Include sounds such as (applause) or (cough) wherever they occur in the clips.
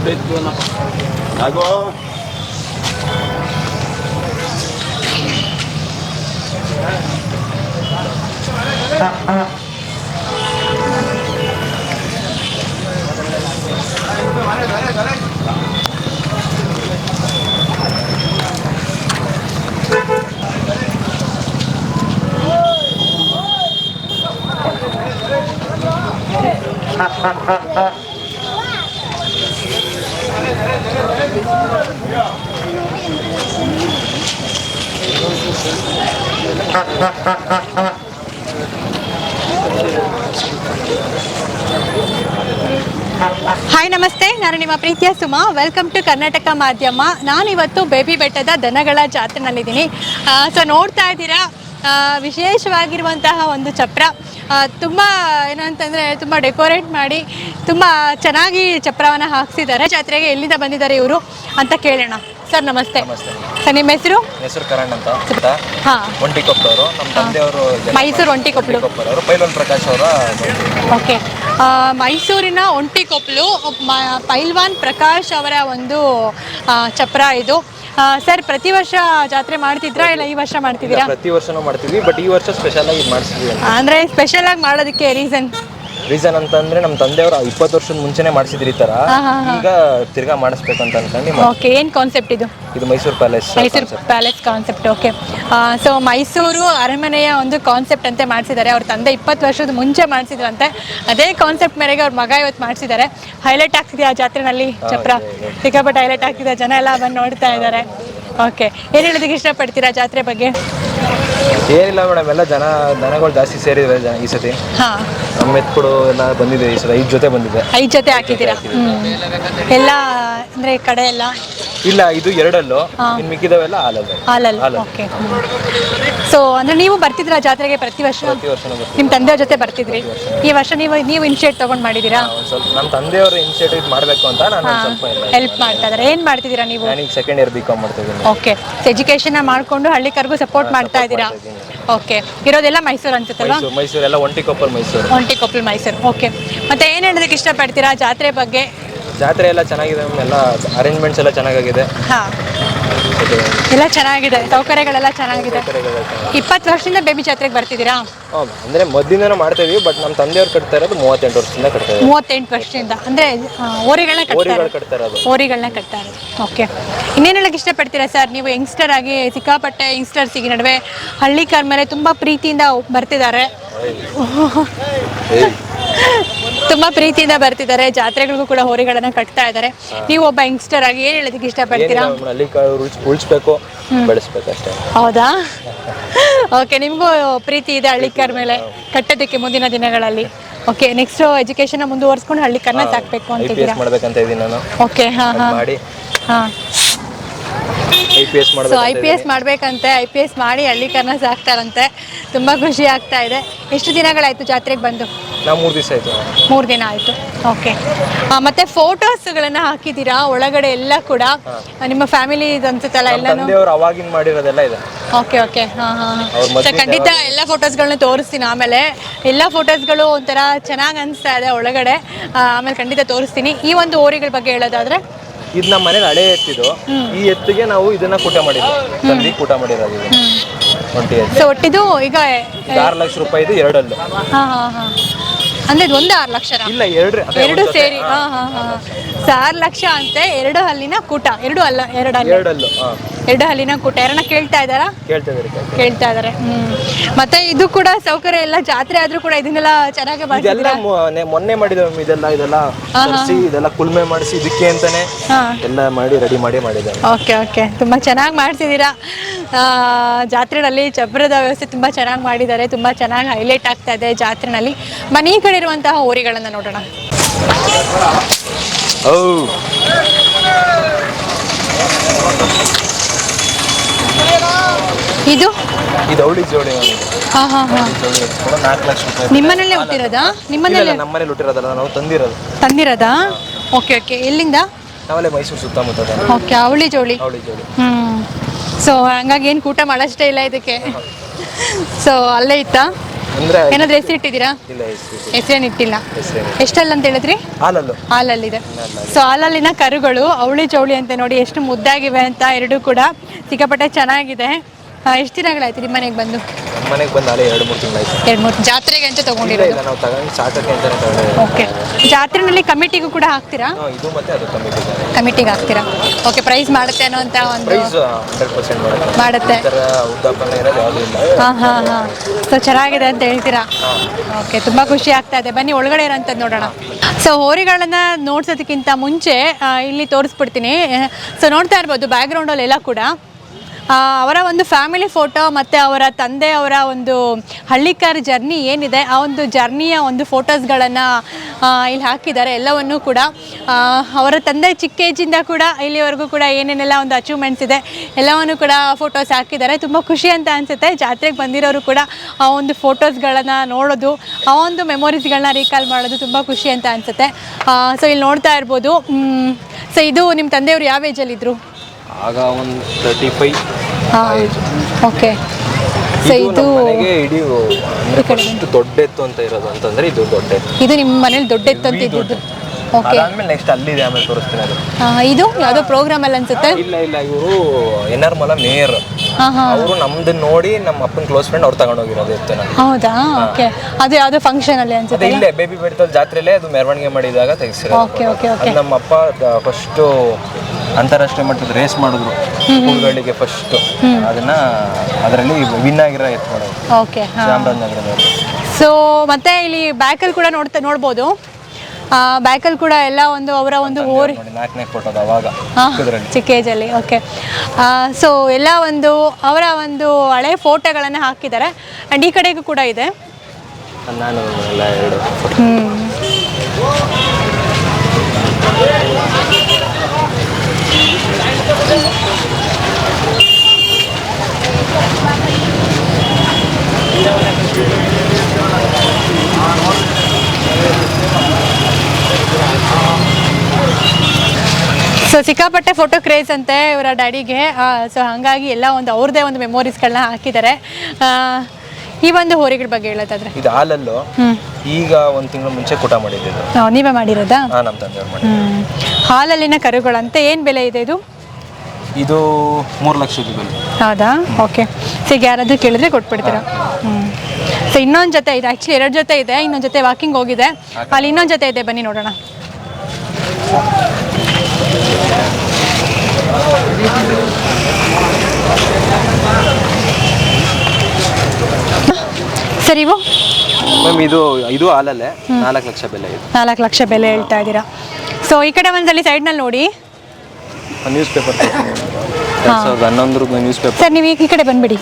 update ko na po. Ah, ah. Ha ha ha ha! Hi ನಮಸ್ತೆ. ನಾನು ನಿಮ್ಮ ಪ್ರೀತಿಯ ಸುಮಾ. ವೆಲ್ಕಮ್ ಟು ಕರ್ನಾಟಕ ಮಾಧ್ಯಮ. ನಾನು ಇವತ್ತು ಬೇಬಿ ಬೆಟ್ಟದ ದನಗಳ ಜಾತ್ರೆನಲ್ಲಿದ್ದೀನಿ. ಸೊ ನೋಡ್ತಾ ಇದ್ದೀರಾ? ವಿಶೇಷವಾಗಿರುವಂತಹ ಒಂದು ಚಪ್ರ. ತುಂಬ ಏನಂತಂದರೆ ತುಂಬ ಡೆಕೋರೇಟ್ ಮಾಡಿ ತುಂಬ ಚೆನ್ನಾಗಿ ಚಪ್ರವನ್ನು ಹಾಕ್ಸಿದ್ದಾರೆ. ಜಾತ್ರೆಗೆ ಎಲ್ಲಿಂದ ಬಂದಿದ್ದಾರೆ ಇವರು ಅಂತ ಕೇಳೋಣ. ಸರ್ ನಮಸ್ತೆ. ಸರ್ ನಿಮ್ಮ ಹೆಸರು? ಹೆಸರು ಕರಣ್ ಅಂತ. ಹಾಂ. ನಮ್ಮ ತಂದೆಯವರು ಮೈಸೂರು ಒಂಟಿಕೊಪ್ಪಲು. ಒಂಟಿಕೊಪ್ಪರವರು ಪೈಲ್ವಾನ್ ಪ್ರಕಾಶ್ ಅವರ ಓಕೆ. ಮೈಸೂರಿನ ಒಂಟಿಕೊಪ್ಪಲು ಪೈಲ್ವಾನ್ ಪ್ರಕಾಶ್ ಅವರ ಒಂದು ಚಪ್ರ ಇದು. ಸರ್ ಪ್ರತಿ ವರ್ಷ ಜಾತ್ರೆ ಮಾಡ್ತಿದ್ರಾ ಇಲ್ಲ ಈ ವರ್ಷ ಮಾಡ್ತಿದ್ದೀರಾ? ಪ್ರತಿ ವರ್ಷನೂ ಮಾಡ್ತೀವಿ ಬಟ್ ಈ ವರ್ಷ ಸ್ಪೆಷಲ್ ಆಗಿ ಅಂದ್ರೆ ಸ್ಪೆಷಲ್ ಆಗಿ ಮಾಡೋದಕ್ಕೆ ರೀಸನ್ ರೀಸನ್ ಅಂತಂದ್ರೆ ನಮ್ಮ ತಂದೆಯವರು ಇಪ್ಪತ್ತು ವರ್ಷದ ಮುಂಚೆನೆ ಮಾಡಿಸಿದ್ರಿ ಈ ತರ. ಈಗ ತಿರ್ಗಾ ಮಾಡಿಸ್ಬೇಕು ಅಂತ ಅನ್ಕೊಂಡು ಓಕೆ ಏನು ಕಾನ್ಸೆಪ್ಟ್ ಇದು? ಇದು Mysuru palace Mysuru palace concept okay so Mysuru ಅರಮನೆಯ ಒಂದು ಕಾನ್ಸೆಪ್ಟ್ ಅಂತೆ ಮಾಡಿಸಿದ್ದಾರೆ. ಅವ್ರ ತಂದೆ ಇಪ್ಪತ್ತು ವರ್ಷದ ಮುಂಚೆ ಮಾಡಿಸಿದ್ರಂತೆ. ಅದೇ ಕಾನ್ಸೆಪ್ಟ್ ಮೇರೆಗೆ ಅವ್ರ ಮಗ ಇವತ್ತು ಮಾಡಿಸಿದ್ದಾರೆ. ಹೈಲೈಟ್ ಆಗ್ತಿದೆ ಆ ಜಾತ್ರೆನಲ್ಲಿ ಚಪ್ರ? ಸಿಕ್ಕಾಪಟ್ಟೆ ಹೈಲೈಟ್ ಆಗ್ತಿದೆ ಜನ ಎಲ್ಲ ಬಂದು ನೋಡ್ತಾ ಇದ್ದಾರೆ. ಓಕೆ ಏನು ಹೇಳೋದಕ್ಕೆ ಇಷ್ಟಪಡ್ತೀರಾ ಜಾತ್ರೆ ಬಗ್ಗೆ? ಏನಿಲ್ಲ ಮೇಡಮ್ ಎಲ್ಲ ಜನ ದನಗಳು ಜಾಸ್ತಿ ಸೇರಿವೆ ಜನ ಈ ಸತಿ. ಹಾ. ನಮ್ಮ ಎತ್ಕೊಡು ಎಲ್ಲ ಬಂದಿದೆ ಈ ಸಲ ಐದು ಜೊತೆ ಬಂದಿದೆ. ಐದು ಜೊತೆ ಹಾಕಿದ್ದೀರಾ? ಎಲ್ಲ ಅಂದ್ರೆ ಕಡೆ ಎಲ್ಲ? ಇಲ್ಲ ಇದು ಎರಡಲ್ಲೋ. ಹಾ. ಇನ್ನು ಮಿಕ್ಕಿದವೆಲ್ಲ ಹಾಲಲ್ಲ. ಹಾಲಲ್ಲಿ. ಓಕೆ. ಸೊ ಅಂದ್ರೆ ನೀವು ಬರ್ತಿದ್ರ ಜಾತ್ರೆಗೆ ಪ್ರತಿ ವರ್ಷ? ಪ್ರತಿ ವರ್ಷನೂ ಬರ್ತೀವಿ. ನಿಮ್ಮ ತಂದೆಯವ್ರ ಜೊತೆ ಬರ್ತಿದ್ರಿ? ಈ ವರ್ಷ ನೀವು ನೀವು ಇನಿಷಿಯೇಟ್ ತಗೊಂಡ್ ಮಾಡಿದೀರಾ? ಒಂದ್ ಸ್ವಲ್ಪ ನಮ್ಮ ತಂದೆಯವರು ಇನಿಷಿಯೇಟಿವ್ ಮಾಡಬೇಕು ಅಂತ ನಾನು ಒಂದ್ ಸ್ವಲ್ಪ ಹೆಲ್ಪ್ ಮಾಡ್ತಾ ಇದ್ದಾರೆ ಏನು ಮಾಡ್ತಿದ್ದೀರಾ ನೀವು? ನಾನೀಗ ಸೆಕೆಂಡ್ ಇಯರ್ ಬಿ ಕಾಮ್ ಮಾಡ್ತಿದ್ದೀನಿ. ಓಕೆ. ಎಜುಕೇಶನ್ ಮಾಡ್ಕೊಂಡು ಹಳ್ಳಿಕರ್ಗೂ ಸಪೋರ್ಟ್ ಮಾಡ್ತಾ ಇದ್ದೀರಾ? ಓಕೆ. ಇರೋದೆಲ್ಲ ಮೈಸೂರು ಅನ್ಸುತ್ತಲ್ವಾ? ಮೈಸೂರು ಮೈಸೂರು ಎಲ್ಲ ಒಂಟಿಕೊಪ್ಪಲ್ ಮೈಸೂರು. ಒಂಟಿ ಕೊಪ್ಪಲ್ ಮೈಸೂರು. ಓಕೆ. ಮತ್ತೆ ಏನು ಹೇಳೋದಕ್ಕೆ ಇಷ್ಟಪಡ್ತೀರಾ ಜಾತ್ರೆ ಬಗ್ಗೆ? ಜಾತ್ರೆ ಎಲ್ಲ ಚೆನ್ನಾಗಿದೆ ಮ್ಯಾಮ್ ಎಲ್ಲ ಅರೇಂಜ್ಮೆಂಟ್ಸ್ ಎಲ್ಲ ಚೆನ್ನಾಗಿದೆ ಹಾಂ. ಎಲ್ಲ ಚೆನ್ನಾಗಿದೆ. ಸೌಕರ್ಯಗಳೆಲ್ಲ ಚೆನ್ನಾಗಿದೆ. ಇಪ್ಪತ್ತು ವರ್ಷದಿಂದ ಬೇಬಿ ಜಾತ್ರೆಗೆ ಬರ್ತಿದ್ದೀರಾ? ಹ್ಞೂ ಅಂದ್ರೆ ಮೊದಲಿಂದನೂ ಮಾಡ್ತಾ ಇದೀವಿ ಬಟ್ ನಮ್ಮ ತಂದೆಯವ್ರು ಕಟ್ತಾ ಇರೋದು ಮೂವತ್ತೆಂಟು ವರ್ಷದಿಂದ ಕಟ್ತಾ ಮೂವತ್ತೆಂಟು ವರ್ಷದಿಂದ. ಅಂದರೆ ಓರಿಗಳನ್ನ ಕಟ್ತಾ ಓರಿಗಳು ಇರೋದು. ಕಟ್ತಾ ಇರೋದು. ಓರಿಗಳನ್ನ ಕಟ್ತಾ ಇರೋದು. ಓಕೆ ಇನ್ನೇನು ಹೇಳಕ್ಕೆ ಇಷ್ಟಪಡ್ತೀರಾ ಸರ್ ನೀವು ಯಂಗ್ಸ್ಟರ್ ಆಗಿ ಸಿಕ್ಕಾಪಟ್ಟೆ ಯಂಗ್ಸ್ಟರ್ಸಿಗೆ ನಡುವೆ ಹಳ್ಳಿ ಮೇಲೆ ತುಂಬ ಪ್ರೀತಿಯಿಂದ ಬರ್ತಿದ್ದಾರೆ. ತುಂಬ ಪ್ರೀತಿಯಿಂದ ಬರ್ತಿದ್ದಾರೆ. ಜಾತ್ರೆಗಳಿಗೂ ಕೂಡ ಹೋರಿಗಳನ್ನ ಕಟ್ತಾ ಇದ್ದಾರೆ. ನೀವು ಒಬ್ಬ ಯಂಗ್ಸ್ಟರ್ ಆಗಿ ಏನ್ ಹೇಳೋದಕ್ಕೆ ಇಷ್ಟಪಡ್ತೀರಾ? ಉಳಿಸ್ಬೇಕು ಬೆಳೆಸ್ಬೇಕು ಅಷ್ಟೇ. ಹೌದಾ? (laughs) ಓಕೆ ನಿಮಗೂ ಪ್ರೀತಿ ಇದೆ ಹಳ್ಳಿಕಾರ ಮೇಲೆ ಕಟ್ಟೋದಕ್ಕೆ ಮುಂದಿನ ದಿನಗಳಲ್ಲಿ. ಓಕೆ ನೆಕ್ಸ್ಟ್ ಎಜುಕೇಶನ್ ಮುಂದುವರ್ಸ್ಕೊಂಡು ಹಳ್ಳಿಕಾರ್ನ ಸಾಕ್ಬೇಕು ಅಂತ ಎಸ್ ಮಾಡ್ಬೇಕಂತ ಇದ್ದೀನಿ ನಾನು. ಓಕೆ ಹಾ ಹಾ. ಮಾಡಿ. ಹಾ. I P S so I P S ಮಾಡಬೇಕಂತೆ. I P S ಮಾಡಿ ಹಳ್ಳಿಕಾರನ ಸಾಕ್ತಾರಂತೆ. ತುಂಬಾ ಖುಷಿ ಆಗ್ತಾ ಇದೆ. ಎಷ್ಟು ದಿನಗಳಾಯ್ತು ಜಾತ್ರೆಗೆ ಬಂದು? ನಾವು ಮೂರು ದಿವಸ ಆಯ್ತು. ಮೂರು ದಿನ ಆಯಿತು. ಓಕೆ ಮತ್ತೆ ಫೋಟೋಸ್ಗಳನ್ನು ಹಾಕಿದ್ದೀರಾ? ಒಳಗಡೆ ಎಲ್ಲ ಕೂಡ? ನಿಮ್ಮ ಫ್ಯಾಮಿಲಿ ಅನ್ಸುತ್ತಲ್ಲ ಎಲ್ಲಾನು? ತಂದೆಯವರು ಅವಾಗಿನ ಮಾಡಿರೋದೆಲ್ಲ ಇದೆ. ಓಕೆ ಓಕೆ ಹಾಂ ಹಾಂ. ಖಂಡಿತ ಎಲ್ಲ ಫೋಟೋಸ್ಗಳನ್ನ ತೋರಿಸ್ತೀನಿ ಆಮೇಲೆ. ಎಲ್ಲ ಫೋಟೋಸ್ಗಳು ಒಂಥರ ಚೆನ್ನಾಗಿ ಅನಿಸ್ತಾ ಇದೆ ಒಳಗಡೆ. ಆಮೇಲೆ ಖಂಡಿತ ತೋರಿಸ್ತೀನಿ. ಈ ಒಂದು ಓರಿಗಳ ಬಗ್ಗೆ ಹೇಳೋದಾದ್ರೆ? ಇದು ನಮ್ಮ ಮನೇಲಿ ಹಳೆ ಎತ್ತಿದು ಈ ಎತ್ತಿಗೆ ನಾವು ಇದನ್ನ ಕೂಟ ಮಾಡಿದ್ವಿ. ತಂದಿ ಕೂಟ ಮಾಡಿರೋದು ಇದು. ಒಂಟಿ ಎತ್ತು. ಸೊ ಒಟ್ಟಿದು ಈಗ ಆರು ಲಕ್ಷ ರೂಪಾಯಿದು ಎರಡಲ್ಲೂ. ಹಾಂ ಹಾಂ ಹಾಂ. ಅಂದರೆ ಇದು ಒಂದೇ ಆರು ಲಕ್ಷ ಇಲ್ಲ ಎರಡು ಎರಡು. ಸೇರಿ. ಹಾ ಹಾ ಹಾಂ. ಸೊ ಆರು ಲಕ್ಷ ಅಂತೆ ಎರಡು ಹಲ್ಲಿನ ಕೂಟ ಎರಡು ಅಲ್ಲ ಎರಡು ಹಲ್ಲು. ಎರಡಲ್ಲು ಹಾ. ಎರಡು ಹಲ್ಲಿನ ಕೂಟ. ಯಾರನ್ನ ಕೇಳ್ತಾ ಇದ್ದಾರಾ? ಕೇಳ್ತಾ ಇದ್ದಾರೆ ಕೇಳ್ತಾ ಇದ್ದಾರೆ. ಹ್ಮ್. ಮತ್ತೆ ಇದು ಕೂಡ ಸೌಕರ್ಯ ಎಲ್ಲ ಜಾತ್ರೆ ಆದ್ರೂ ಕೂಡ ಇದನ್ನೆಲ್ಲ ಚೆನ್ನಾಗಿ ಇದೆಲ್ಲ ಮಾಡ್ತಿದ್ದೀರಾ ಮೊನ್ನೆ- ಮೊನ್ನೆ ಮಾಡಿದ ಇದೆಲ್ಲ ಇದೆಲ್ಲ ತರಿಸಿ ಇದೆಲ್ಲ ಕುಲ್ಮೆ ಮಾಡಿಸಿ ಇದಕ್ಕೆ ಅಂತಾನೆ ಹಾ. ಎಲ್ಲ ಮಾಡಿ ರೆಡಿ ಮಾಡಿ ಮಾಡಿದ್ದಾರೆ. Okay okay. ತುಂಬಾ ಚೆನ್ನಾಗಿ ಮಾಡ್ತಿದ್ದೀರಾ? ಆ, ಜಾತ್ರೆನಲ್ಲಿ ಚಬ್ರದ ವ್ಯವಸ್ಥೆ ತುಂಬಾ ಚೆನ್ನಾಗಿ ಮಾಡಿದ್ದಾರೆ ತುಂಬಾ ಚೆನ್ನಾಗಿ ಹೈಲೈಟ್ ಆಗ್ತಾ ಇದೆ ಜಾತ್ರೆನಲ್ಲಿ. ಮನೆ ಕಡೆ ಇರುವಂತಹ ಓರಿಗಳನ್ನು ನೋಡೋಣ. ಓ ಇದು? ಇದು ಅವಳಿ ಜೋಡಿ ಹಾ ಹಾಂ ಹಾಂ. ನಾಲ್ಕು ಲಕ್ಷ ರೂಪಾಯಿ ನಿಮ್ಮನೇಲೆ ಹುಟ್ಟಿರೋದಾ? ನಿಮ್ಮನೇಲೆ ನಮ್ಮ ಮನೇಲಿ ಹುಟ್ಟಿರೋದಲ್ಲ ನಾವು ತಂದಿರೋದು. ತಂದಿರೋದಾ? ಓಕೆ ಓಕೆ ಎಲ್ಲಿಂದ? ನಾವಲ್ಲೇ ಮೈಸೂರು ಸುತ್ತಮುತ್ತ ಓಕೆ ಅವಳಿ ಜೋಳಿ ಅವಳಿ ಜೋಡಿ. ಹ್ಮ್. ಸೊ ಹಂಗಾಗಿ ಏನು ಕೂಟ ಮಾಡೋಷ್ಟೇ ಇಲ್ಲ ಇದಕ್ಕೆ. ಸೊ ಅಲ್ಲೇ ಇತ್ತಾ? ಅಂದ್ರೆ ಏನಾದ್ರು ಹೆಸರು ಇಟ್ಟಿದ್ದೀರಾ? ಇಲ್ಲ ಹೆಸರು ಹೆಸರೇನು ಇಟ್ಟಿಲ್ಲ. ಹೆಸರೇನು ಎಷ್ಟಲ್ಲ ಅಂತ ಹೇಳಿದ್ರಿ? ಹಾಲಲ್ಲು. ಹಾಲಲ್ಲಿದೆ. ಸೊ ಹಾಲಲ್ಲಿನ ಕರುಗಳು ಅವಳಿ ಚೌಳಿ ಅಂತ ನೋಡಿ ಎಷ್ಟು ಮುದ್ದಾಗಿವೆ ಅಂತ ಎರಡು ಕೂಡ ಸಿಕ್ಕಾಪಟ್ಟೆ ಚೆನ್ನಾಗಿದೆ. ಎಷ್ಟು ದಿನಗಳಾಯ್ತು ನಿಮ್ಮ ಮನೆಗೆ ಬಂದು? ಮನೆಗೆ ಬಂದು ಅಲ್ಲೇ ಎರಡು ಮೂರು ತಿಂಗಳಾಯ್ತು. ಎರಡು ಮೂರು ಜಾತ್ರೆಗೆ ಅಂತ ತಗೊಂಡಿರೋದು ಇಲ್ಲ ನಾವು ತಗೊಂಡು ಸಾಕಕ್ಕೆ ಅಂತಾನೆ ಓಕೆ ಜಾತ್ರೆನಲ್ಲಿ ಕಮಿಟಿಗೂ ಕೂಡ ಹಾಕ್ತೀರಾ? ಇದು ಮತ್ತೆ ಅದು ಕಮಿಟಿಗೆ ಹಾಕ್ತೀರಾ? ಓಕೆ ಪ್ರೈಸ್ ಮಾಡುತ್ತೆ ಅನ್ನೋ ಅಂತ ಒಂದು ಪ್ರೈಸ್ ಹಂಡ್ರೆಡ್ ಪರ್ಸೆಂಟ್ ಮಾಡುತ್ತೆ. ಮಾಡುತ್ತೆ. ಈ ಥರ ಉದ್ದಾಪನ ಇರೋದು ಯಾವುದೂ ಇಲ್ಲ. ಹಾಂ ಹಾಂ ಹಾಂ. ಸೊ ಚೆನ್ನಾಗಿದೆ ಅಂತ ಹೇಳ್ತೀರಾ? ಓಕೆ ತುಂಬ ಖುಷಿ ಆಗ್ತಾ ಇದೆ. ಬನ್ನಿ ಒಳಗಡೆ ಇರೋಂಥದ್ದು ನೋಡೋಣ. ಸೊ ಹೋರಿಗಳನ್ನ ನೋಡ್ಸೋದಕ್ಕಿಂತ ಮುಂಚೆ ಆ, ಇಲ್ಲಿ ತೋರಿಸ್ಬಿಡ್ತೀನಿ. ಸೊ ನೋಡ್ತಾ ಇರ್ಬೋದು ಎಲ್ಲ ಕೂಡ. ಅವರ ಒಂದು ಫ್ಯಾಮಿಲಿ ಫೋಟೋ ಮತ್ತು ಅವರ ತಂದೆ ಅವರ ಒಂದು ಹಳ್ಳಿಕಾರ್ ಜರ್ನಿ ಏನಿದೆ, ಆ ಒಂದು ಜರ್ನಿಯ ಒಂದು ಫೋಟೋಸ್ಗಳನ್ನು ಇಲ್ಲಿ ಹಾಕಿದ್ದಾರೆ ಎಲ್ಲವನ್ನೂ ಕೂಡ. ಅವರ ತಂದೆ ಚಿಕ್ಕ ಏಜಿಂದ ಕೂಡ ಇಲ್ಲಿವರೆಗೂ ಕೂಡ ಏನೇನೆಲ್ಲ ಒಂದು ಅಚೀವ್ಮೆಂಟ್ಸ್ ಇದೆ, ಎಲ್ಲವನ್ನು ಕೂಡ ಫೋಟೋಸ್ ಹಾಕಿದ್ದಾರೆ. ತುಂಬ ಖುಷಿ ಅಂತ ಅನಿಸುತ್ತೆ, ಜಾತ್ರೆಗೆ ಬಂದಿರೋರು ಕೂಡ ಆ ಒಂದು ಫೋಟೋಸ್ಗಳನ್ನು ನೋಡೋದು, ಆ ಒಂದು ಮೆಮೊರೀಸ್ಗಳನ್ನ ರೀಕಾಲ್ ಮಾಡೋದು ತುಂಬ ಖುಷಿ ಅಂತ ಅನಿಸುತ್ತೆ. ಸೊ ಇಲ್ಲಿ ನೋಡ್ತಾ ಇರ್ಬೋದು. ಸೊ ಇದು ನಿಮ್ಮ ತಂದೆಯವರು ಯಾವ ಏಜಲ್ಲಿದ್ದರು ಆಗ ಒಂದು ತರ್ಟಿ ಫೈವ್ ಹಾಂ ಓಕೆ. ಸೊ ಇದು ಮನೆಗೆ ಇಡೀ ಅಂದ್ರೆ ಫಸ್ಟ್ ದೊಡ್ಡ ಎತ್ತು ಅಂತ ಇರೋದು ಅಂತಂದ್ರೆ ಇದು ದೊಡ್ಡ ಎತ್ತು ಇದು ನಿಮ್ಮ ಮನೇಲಿ ದೊಡ್ಡ ಅಂತ ಇದ್ದಿದ್ದು. ಓಕೆ ಅದಾದ್ಮೇಲೆ ನೆಕ್ಸ್ಟ್ ಅಲ್ಲಿದೆ ಆಮೇಲೆ ತೋರಿಸ್ತೀನಿ ಅದು ಇದು ಯಾವುದೋ ಪ್ರೋಗ್ರಾಮಲ್ಲಿ ಅನ್ಸುತ್ತೆ? ಇಲ್ಲ ಇಲ್ಲ ಇವರು ಎನ್ ಆರ್ ಮಲ ಮೇಯರ್ ಅವರು ನಮ್ದು ನೋಡಿ ನಮ್ಮ ಅಪ್ಪನ ಕ್ಲೋಸ್ ಫ್ರೆಂಡ್ ಅವ್ರು ತಗೊಂಡೋಗಿರೋದು ಎತ್ತನ ಹೌದಾ? ಓಕೆ ಅದು ಯಾವುದೋ ಫಂಕ್ಷನ್ ಅಲ್ಲಿ ಅನ್ಸುತ್ತೆ ಇಲ್ಲೇ ಬೇಬಿ ಬೆಡ್ತಲ್ ಜಾತ್ರೆಲೇ ಅದು ಮೆರವಣಿಗೆ ಮಾಡಿದಾಗ ತೆಗೆಸಿರೋದು. ಓಕೆ ಓಕೆ ಓಕೆ ಅದು ನಮ್ಮ ಅಪ್ಪ ಫಸ್ಟು ಅಂತಾರಾಷ್ಟ್ರೀಯ ಮಟ್ಟದ ರೇಸ್ ಮಾಡಿದ್ರು. ಸ್ಕೂಲ್ಗಳಿಗೆ ಫಸ್ಟ್ ಅದನ್ನ ಅದರಲ್ಲಿ ವಿನ್ ಆಗಿರೋ ಎತ್ಕೊಳ್ಳೋದು ಮಾಡೋದು. ಓಕೆ ಹಾಂ. ಚಾಮರಾಜನಗರದಲ್ಲಿ ಸೊ ಮತ್ತೆ ಇಲ್ಲಿ ಬ್ಯಾಕಲ್ಲಿ ಕೂಡ ನೋಡ್ತಾ ನೋಡ್ಬೋದು. ಬ್ಯಾಕಲ್ಲಿ ಕೂಡ ಎಲ್ಲ ಒಂದು ಅವರ ಒಂದು ಓರಿ ಚಿಕ್ಕ ಏಜಲ್ಲಿ ಓಕೆ ಸೊ ಎಲ್ಲ ಒಂದು ಅವರ ಒಂದು ಹಳೆ ಫೋಟೋಗಳನ್ನು ಹಾಕಿದ್ದಾರೆ. ಆ್ಯಂಡ್ ಈ ಕಡೆಗೂ ಕೂಡ ಇದೆ. ನಾನು ಸಿಕ್ಕಾಪಟ್ಟೆ ಫೋಟೋ ಕ್ರೇಜ್ ಅಂತೆ ಇವರ ಡ್ಯಾಡಿಗೆ ಸೊ ಹಾಗಾಗಿ ಎಲ್ಲ ಒಂದು ಅವ್ರದೇ ಒಂದು ಮೆಮೊರೀಸ್ಗಳನ್ನ ಹಾಕಿದ್ದಾರೆ. ಈ ಒಂದು ಹೋರಿಗಳ ಬಗ್ಗೆ ಹೇಳೋದಾದ್ರೆ. ಇದು ಹಾಲಲ್ಲು? ಈಗ ಒಂದು ತಿಂಗಳು ಮುಂಚೆ ಕೂಟ ಮಾಡಿದ್ದು ನೀವೇ ಮಾಡಿರೋದಾ? ನಮ್ಮ ತಂದೆಯವ್ರು ಮಾಡಿ ಹಾಲಲ್ಲಿನ ಕರುಗಳಂತೆ ಏನು ಬೆಲೆ ಇದೆ ಇದು? ಇದು ಮೂರು ಲಕ್ಷದ ಬೆಲೆ. ಹೌದಾ? ಓಕೆ. ಸೊ ಈಗ ಯಾರಾದರೂ ಕೇಳಿದ್ರೆ ಕೊಟ್ಬಿಡ್ತೀರಾ? ಹ್ಞೂ ಸೊ ಇನ್ನೊಂದು ಜೊತೆ ಇದೆ. ಆ್ಯಕ್ಚುಲಿ ಎರಡು ಜೊತೆ ಇದೆ. ಇನ್ನೊಂದು ಜೊತೆ ವಾಕಿಂಗ್ ಹೋಗಿದೆ. ಅಲ್ಲಿ ಇನ್ನೊಂದು ಜೊತೆ ಇದೆ. ಬನ್ನಿ ನೋಡೋಣ. ಸರ್ ಇವು? ಮ್ಯಾಮ್ ಇದು ಇದು ಹಾಲಲ್ಲೇ ನಾಲ್ಕು ಲಕ್ಷ ಬೆಲೆ ಇದೆ. ನಾಲ್ಕು ಲಕ್ಷ ಬೆಲೆ ಹೇಳ್ತಾ ಇದ್ದೀರಾ. ಸೊ ಈ ಕಡೆ ಒಂದ್ಸಲಿ ಸೈಡ್ನಲ್ಲಿ ನೋಡಿ. ನ್ಯೂಸ್ ಪೇಪರ್ ಎರಡು ಸಾವಿರದ ಹನ್ನೊಂದರ ನ್ಯೂಸ್ ಪೇಪರ್ ಸರ್ ನೀವು ಈ ಕಡೆ ಬಂದ್ಬಿಡಿ.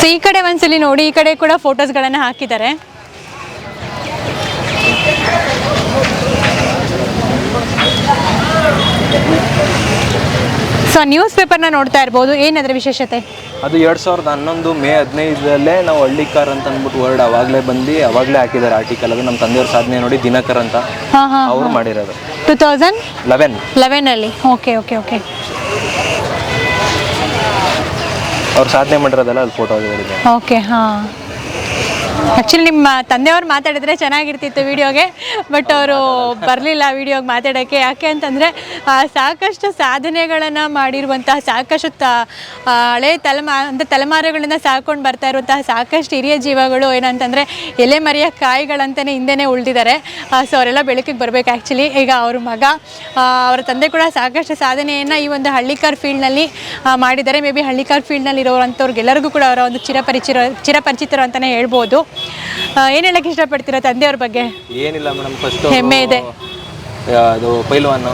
ಸೊ ಈ ಕಡೆ ಒಂದ್ಸಲಿ ನೋಡಿ ಈ ಕಡೆ ಕೂಡ ಫೋಟೋಸ್ಗಳನ್ನು ಹಾಕಿದ್ದಾರೆ. ಸೊ ನ್ಯೂಸ್ ಪೇಪರ್ನ ನೋಡ್ತಾ ಇರ್ಬೋದು. ಏನದ್ರ ವಿಶೇಷತೆ? ಅದು ಎರಡು ಸಾವಿರದ ಹನ್ನೊಂದು ಮೇ ಹದಿನೈದರಲ್ಲೇ ನಾವು ಹಳ್ಳಿಕಾರ್ ಅಂತ ಅಂದ್ಬಿಟ್ಟು ವರ್ಡ್ ಅವಾಗಲೇ ಬಂದು ಅವಾಗಲೇ ಹಾಕಿದ್ದಾರೆ ಆರ್ಟಿಕಲ್ ಅದು. ನಮ್ಮ ತಂದೆಯವ್ರ ಸಾಧನೆ ನೋಡಿ ದಿನಕರ್ ಅಂತ ಹಾಂ ಹಾಂ ಅವ್ರು ಮಾಡಿರೋದು. ಟೂ ತೌಸಂಡ್ ಲೆವೆನ್ ಲೆವೆನಲ್ಲಿ ಓಕೆ ಓಕೆ ಓಕೆ ಅವ್ರು ಸಾಧನೆ ಮಾಡಿರೋದಲ್ಲ ಅಲ್ಲಿ ಫೋಟೋ ಓಕೆ ಹಾಂ. ಆ್ಯಕ್ಚುಲಿ ನಿಮ್ಮ ತಂದೆಯವ್ರು ಮಾತಾಡಿದ್ರೆ ಚೆನ್ನಾಗಿರ್ತಿತ್ತು ವಿಡಿಯೋಗೆ ಬಟ್ ಅವರು ಬರಲಿಲ್ಲ ವಿಡಿಯೋಗೆ ಮಾತಾಡೋಕ್ಕೆ. ಯಾಕೆ ಅಂತಂದರೆ ಸಾಕಷ್ಟು ಸಾಧನೆಗಳನ್ನು ಮಾಡಿರುವಂತಹ, ಸಾಕಷ್ಟು ತ ಹಳೆ ತಲೆಮಾ, ಅಂದರೆ ತಲೆಮಾರುಗಳಿಂದ ಸಾಕೊಂಡು ಬರ್ತಾ ಇರುವಂತಹ ಸಾಕಷ್ಟು ಹಿರಿಯ ಜೀವಗಳು ಏನಂತಂದರೆ, ಎಲೆ ಮರೆಯ ಕಾಯಿಗಳಂತಲೇ ಹಿಂದೆನೇ ಉಳಿದಿದ್ದಾರೆ. ಸೊ ಅವರೆಲ್ಲ ಬೆಳಕಿಗೆ ಬರಬೇಕು ಆ್ಯಕ್ಚುಲಿ ಈಗ ಅವ್ರ ಮಗ ಅವರ ತಂದೆ ಕೂಡ ಸಾಕಷ್ಟು ಸಾಧನೆಯನ್ನು ಈ ಒಂದು ಹಳ್ಳಿಕಾರ್ ಫೀಲ್ಡ್ನಲ್ಲಿ ಮಾಡಿದ್ದಾರೆ. ಮೇ ಬಿ ಹಳ್ಳಿಕಾರ್ ಫೀಲ್ಡ್ನಲ್ಲಿ ಇರೋವಂಥವ್ರಿಗೆಲ್ಲರಿಗೂ ಕೂಡ ಅವರ ಒಂದು ಚಿರಪರಿಚಿರ, ಚಿರಪರಿಚಿತರು ಅಂತಲೇ ಹೇಳ್ಬೋದು. ಏನು ಹೇಳಕ್ಕೆ ಇಷ್ಟಪಡ್ತೀರಾ ತಂದೆಯವ್ರ ಬಗ್ಗೆ? ಏನಿಲ್ಲ ಮೇಡಮ್ ಫಸ್ಟ್ ಹೆಮ್ಮೆ ಇದೆ. ಅದು ಪೈಲ್ವಾನ್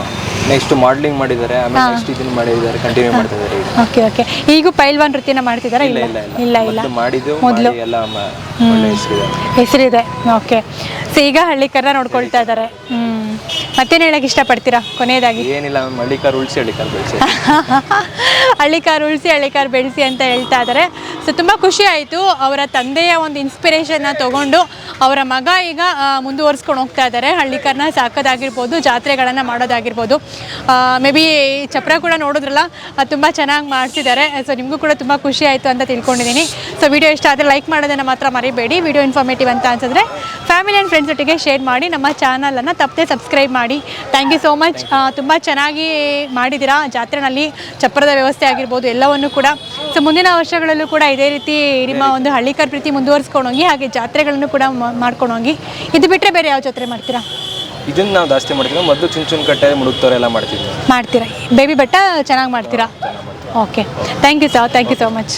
ನೆಕ್ಸ್ಟ್ ಮಾಡಲಿಂಗ್ ಮಾಡಿದ್ದಾರೆ ಆಮೇಲೆ ನೆಕ್ಸ್ಟ್ ಇದನ್ನ ಮಾಡಿದ್ದಾರೆ ಕಂಟಿನ್ಯೂ ಮಾಡ್ತಾ ಇದ್ದಾರೆ ಈಗ. ಓಕೆ ಓಕೆ ಈಗೂ ಪೈಲ್ವಾನ್ ವೃತ್ತಿನ ಮಾಡ್ತಿದ್ದಾರಾ ಇಲ್ಲ ಇಲ್ಲ? ಇಲ್ಲ ಇಲ್ಲ. ಮೊದ್ಲು ಮಾಡಿದ್ದು ಮೊದಲು. ಎಲ್ಲ ಮ- ಒಳ್ಳೆ ಹೆಸರಿದೆ. ಹೆಸರಿದೆ. ಓಕೆ ಸೊ ಈಗ ಹಳ್ಳಿಕರ ನೋಡ್ಕೊಳ್ತಾ ಇದ್ದಾರೆ ಹ್ಞೂ ಮತ್ತೇನು ಹೇಳಕ್ಕೆ ಇಷ್ಟಪಡ್ತೀರಾ ಕೊನೆಯದಾಗಿ? ಏನಿಲ್ಲ ಮ್ಯಾಮ್ ಹಳ್ಳಿಕಾರ್ ಉಳಿಸಿ ಹಳ್ಳಿಕಾರ್ ಬೆಳೆಸಿ. (laughs) ಹಳ್ಳಿಕಾರ್ ಉಳಿಸಿ ಹಳ್ಳಿಕಾರ್ ಬೆಳೆಸಿ ಅಂತ ಹೇಳ್ತಾ ಇದ್ದಾರೆ ಸೊ ತುಂಬ ಖುಷಿ ಆಯಿತು. ಅವರ ತಂದೆಯ ಒಂದು ಇನ್ಸ್ಪಿರೇಷನ್ನ ತಗೊಂಡು ಅವರ ಮಗ ಈಗ ಮುಂದುವರ್ಸ್ಕೊಂಡು ಹೋಗ್ತಾ ಇದ್ದಾರೆ ಹಳ್ಳಿಕಾರನ್ನ ಸಾಕೋದಾಗಿರ್ಬೋದು ಜಾತ್ರೆಗಳನ್ನು ಮಾಡೋದಾಗಿರ್ಬೋದು. ಮೇ ಬಿ ಚಪ್ರ ಕೂಡ ನೋಡಿದ್ರಲ್ಲ ತುಂಬ ಚೆನ್ನಾಗಿ ಮಾಡಿಸಿದ್ದಾರೆ ಸೊ ನಿಮಗೂ ಕೂಡ ತುಂಬ ಖುಷಿ ಆಯಿತು ಅಂತ ತಿಳ್ಕೊಂಡಿದ್ದೀನಿ ಸೊ ವಿಡಿಯೋ ಇಷ್ಟ ಆದರೆ ಲೈಕ್ ಮಾಡೋದನ್ನು ಮಾತ್ರ ಮರಿಬೇಡಿ. ವಿಡಿಯೋ ಇನ್ಫಾರ್ಮೇಟಿವ್ ಅಂತ ಅನ್ಸಿದ್ರೆ ಫ್ಯಾಮಿಲಿ ಆ್ಯಂಡ್ ಫ್ರೆಂಡ್ಸ್ ಒಟ್ಟಿಗೆ ಶೇರ್ ಮಾಡಿ. ನಮ್ಮ ಚಾನಲನ್ನು ತಪ್ಪದೆ ಸಬ್ಸ್ಕ್ರೈಬ್ ಮಾಡಿ. ಥ್ಯಾಂಕ್ ಯು ಸೋ ಮಚ್ ತುಂಬ ಚೆನ್ನಾಗಿ ಮಾಡಿದ್ದೀರಾ ಜಾತ್ರೆನಲ್ಲಿ. ಚಪ್ಪರದ ವ್ಯವಸ್ಥೆ ಆಗಿರ್ಬೋದು ಎಲ್ಲವನ್ನು ಕೂಡ. ಸೊ ಮುಂದಿನ ವರ್ಷಗಳಲ್ಲೂ ಕೂಡ ಇದೇ ರೀತಿ ನಿಮ್ಮ ಒಂದು ಹಳ್ಳಿಕರ್ ಪ್ರೀತಿ ಮುಂದುವರಿಸ್ಕೊಂಡು ಹೋಗಿ ಹಾಗೆ ಜಾತ್ರೆಗಳನ್ನು ಕೂಡ ಮಾಡ್ಕೊಂಡು ಹೋಗಿ. ಇದು ಬಿಟ್ಟರೆ ಬೇರೆ ಯಾವ ಜಾತ್ರೆ ಮಾಡ್ತೀರಾ? ಇದನ್ನ ನಾವು ಜಾಸ್ತಿ ಮಾಡ್ತೀವಿ. ಮೊದಲು ಚುಂಚುನ್ ಚುನ್ ಕಟ್ಟೆ ಮುಡುಕ್ತವ್ರೆ ಎಲ್ಲ ಮಾಡ್ತಿದ್ವಿ. ಮಾಡ್ತೀರಾ? ಬೇಬಿ ಬೆಟ್ಟ ಚೆನ್ನಾಗಿ ಮಾಡ್ತೀರಾ? Okay thank you sir thank you so much